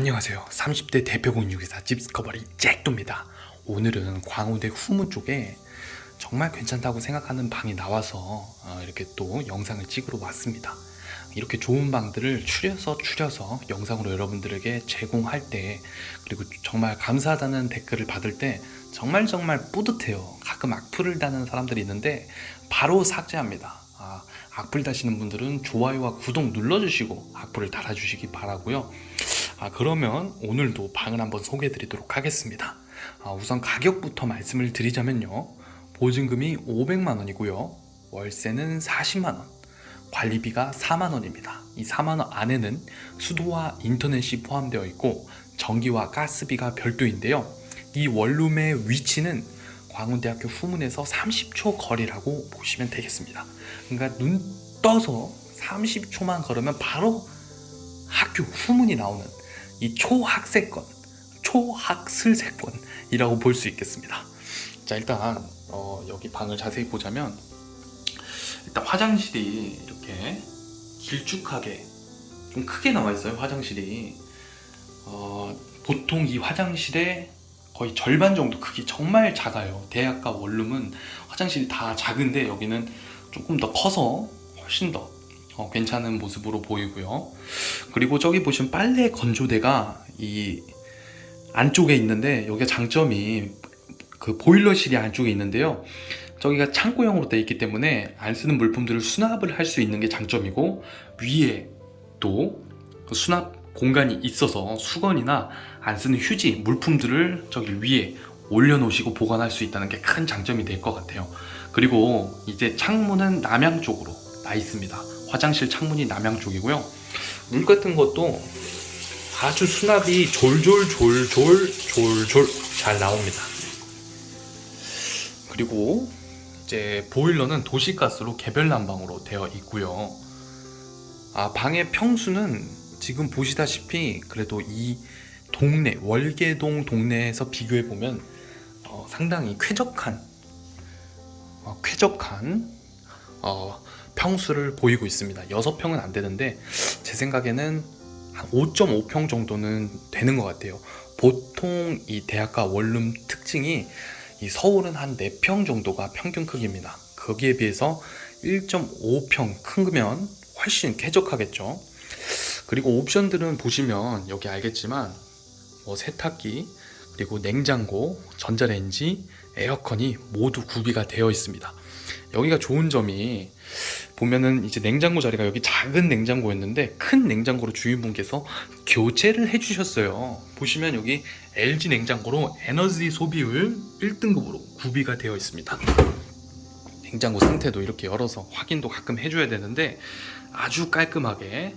안녕하세요. 30대 대표 공유기사 집스커버리 잭도입니다. 오늘은 광우대 후문 쪽에 정말 괜찮다고 생각하는 방이 나와서 어, 이렇게 또 영상을 찍으러 왔습니다. 이렇게 좋은 방들을 추려서 추려서 영상으로 여러분들에게 제공할 때 그리고 정말 감사하다는 댓글을 받을 때 정말 정말 뿌듯해요. 가끔 악플을 다는 사람들이 있는데 바로 삭제합니다. 아, 악플 다시는 분들은 좋아요와 구독 눌러주시고 악플을 달아주시기 바라고요. 아, 그러면 오늘도 방을 한번 소개해 드리도록 하겠습니다. 아, 우선 가격부터 말씀을 드리자면요. 보증금이 500만 원이고요. 월세는 40만 원. 관리비가 4만 원입니다. 이 4만 원 안에는 수도와 인터넷이 포함되어 있고 전기와 가스비가 별도인데요. 이 원룸의 위치는 광운대학교 후문에서 30초 거리라고 보시면 되겠습니다. 그러니까 눈 떠서 30초만 걸으면 바로 학교 후문이 나오는 이 초학세권, 초학슬세권이라고 볼 수 있겠습니다. 자 일단 어, 여기 방을 자세히 보자면 일단 화장실이 이렇게 길쭉하게 좀 크게 나와 있어요 화장실이 어, 보통 이 화장실의 거의 절반 정도 크기 정말 작아요 대학가 원룸은 화장실이 다 작은데 여기는 조금 더 커서 훨씬 더 어, 괜찮은 모습으로 보이고요 그리고 저기 보시면 빨래 건조대가 이 안쪽에 있는데 여기가 장점이 그 보일러실이 안쪽에 있는데요 저기가 창고형으로 되어 있기 때문에 안 쓰는 물품들을 수납을 할 수 있는 게 장점이고 위에 또그 수납 공간이 있어서 수건이나 안 쓰는 휴지 물품들을 저기 위에 올려놓으시고 보관할 수 있다는 게 큰 장점이 될 것 같아요. 그리고 이제 창문은 남향 쪽으로 나 있습니다. 화장실 창문이 남향 쪽이고요. 물 같은 것도 아주 수납이 졸졸졸졸졸졸 잘 나옵니다. 그리고 이제 보일러는 도시가스로 개별 난방으로 되어 있고요. 아, 방의 평수는 지금 보시다시피 그래도 이 동네 월계동 동네에서 비교해 보면 어, 상당히 쾌적한 어, 쾌적한 어, 평수를 보이고 있습니다. 6평은 안 되는데 제 생각에는 한 5.5평 정도는 되는 것 같아요. 보통 이 대학가 원룸 특징이 이 서울은 한 4평 정도가 평균 크기입니다. 거기에 비해서 1.5평 크면 훨씬 쾌적하겠죠. 그리고 옵션들은 보시면 여기 알겠지만 뭐 세탁기 그리고 냉장고, 전자레인지, 에어컨이 모두 구비가 되어 있습니다. 여기가 좋은 점이 보면은 이제 냉장고 자리가 여기 작은 냉장고였는데 큰 냉장고로 주인분께서 교체를 해주셨어요. 보시면 여기 LG 냉장고로 에너지 소비율 1등급으로 구비가 되어 있습니다. 냉장고 상태도 이렇게 열어서 확인도 가끔 해줘야 되는데 아주 깔끔하게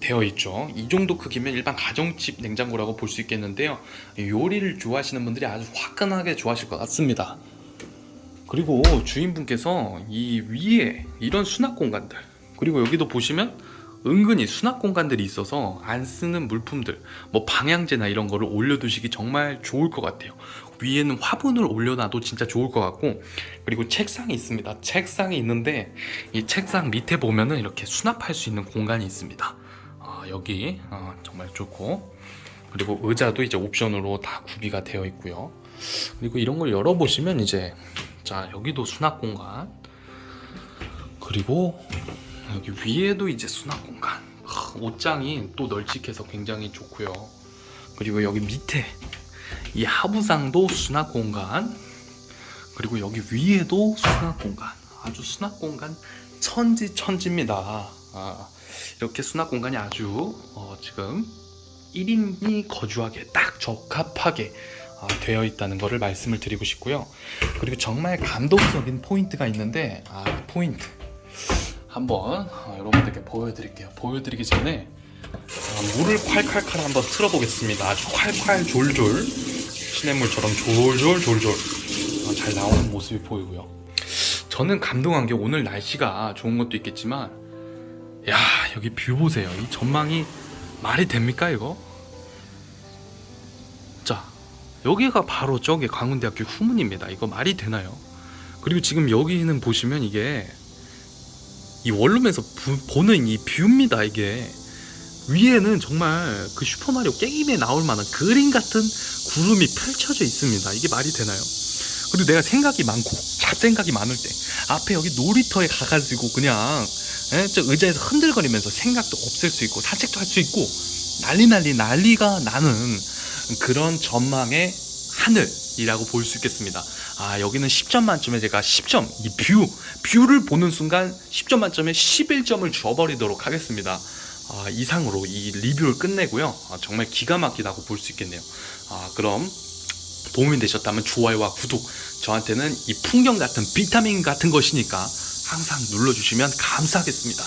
되어 있죠. 이 정도 크기면 일반 가정집 냉장고라고 볼 수 있겠는데요. 요리를 좋아하시는 분들이 아주 화끈하게 좋아하실 것 같습니다. 그리고 주인분께서 이 위에 이런 수납 공간들 그리고 여기도 보시면 은근히 수납 공간들이 있어서 안 쓰는 물품들 뭐 방향제나 이런 거를 올려두시기 정말 좋을 것 같아요. 위에는 화분을 올려놔도 진짜 좋을 것 같고 그리고 책상이 있습니다. 책상이 있는데 이 책상 밑에 보면은 이렇게 수납할 수 있는 공간이 있습니다. 아, 여기 어, 정말 좋고. 그리고 의자도 이제 옵션으로 다 구비가 되어 있고요. 그리고 이런 걸 열어보시면 이제 자 여기도 수납 공간. 그리고 여기 위에도 이제 수납 공간. 하, 옷장이 또 널찍해서 굉장히 좋고요. 그리고 여기 밑에 이 하부상도 수납 공간. 그리고 여기 위에도 수납 공간. 아주 수납 공간 천지 천지입니다. 아, 이렇게 수납 공간이 아주 어, 지금 1인이 거주하기에 딱 적합하게 아, 되어 있다는 것을 말씀을 드리고 싶고요. 그리고 정말 감동적인 포인트가 있는데 아, 그 포인트 한번 어, 여러분들께 보여드릴게요. 보여드리기 전에 아, 물을 콸콸콸 한번 틀어보겠습니다. 아주 콸콸 졸졸 시냇물처럼 졸졸 졸졸 어, 잘 나오는 모습이 보이고요. 저는 감동한 게 오늘 날씨가 좋은 것도 있겠지만 야 여기 뷰 보세요. 이 전망이 말이 됩니까 이거? 자 여기가 바로 저기 광운대학교 후문입니다. 이거 말이 되나요? 그리고 지금 여기는 보시면 이게 이 원룸에서 부- 보는 이 뷰입니다. 이게 위에는 정말 그 슈퍼마리오 게임에 나올 만한 그림 같은 구름이 펼쳐져 있습니다. 이게 말이 되나요? 그리고 내가 생각이 많고 잡생각이 많을 때 앞에 여기 놀이터에 가가지고 그냥 예, 저 의자에서 흔들거리면서 생각도 없앨 수 있고 산책도 할 수 있고 난리 난리 난리가 나는 그런 전망의 하늘이라고 볼 수 있겠습니다. 아 여기는 10점 만점에 제가 10점 이 뷰 뷰를 보는 순간 10점 만점에 11점을 줘버리도록 하겠습니다. 아, 이상으로 이 리뷰를 끝내고요. 아, 정말 기가 막히다고 볼 수 있겠네요. 아, 그럼 도움이 되셨다면 좋아요와 구독 저한테는 이 풍경 같은 비타민 같은 것이니까 항상 눌러주시면 감사하겠습니다.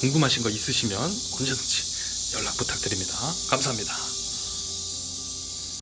궁금하신 거 있으시면 언제든지 연락 부탁드립니다. 감사합니다.